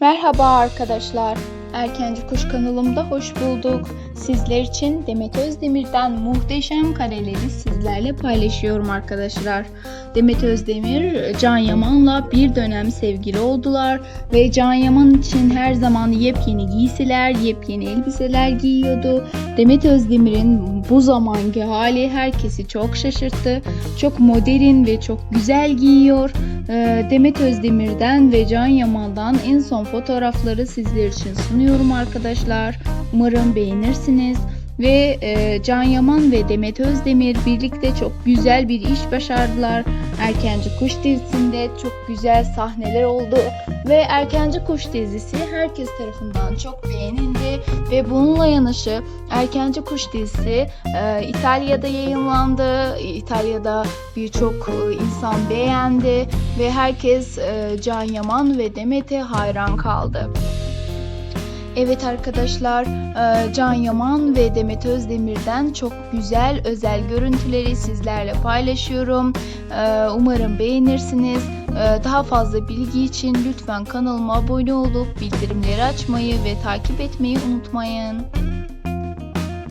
Merhaba arkadaşlar. Erkenci Kuş kanalımda hoş bulduk. Sizler için Demet Özdemir'den muhteşem kareleri sizlerle paylaşıyorum arkadaşlar. Demet Özdemir Can Yaman'la bir dönem sevgili oldular ve Can Yaman için her zaman yepyeni giysiler, yepyeni elbiseler giyiyordu. Demet Özdemir'in bu zamanki hali herkesi çok şaşırttı. Çok modern ve çok güzel giyiyor. Ee, Demet Özdemir'den ve Can Yaman'dan en son fotoğrafları sizler için sunuyorum arkadaşlar. Umarım beğenirsiniz. Ve e, Can Yaman ve Demet Özdemir birlikte çok güzel bir iş başardılar. Erkenci Kuş dizisinde çok güzel sahneler oldu. Ve Erkenci Kuş dizisi herkes tarafından çok beğenildi. Ve bununla yanışı Erkenci Kuş dizisi e, İtalya'da yayınlandı. İtalya'da birçok e, insan beğendi ve herkes e, Can Yaman ve Demet'e hayran kaldı. Evet arkadaşlar, e, Can Yaman ve Demet Özdemir'den çok güzel özel görüntüleri sizlerle paylaşıyorum. E, Umarım beğenirsiniz. E, Daha fazla bilgi için lütfen kanalıma abone olup bildirimleri açmayı ve takip etmeyi unutmayın.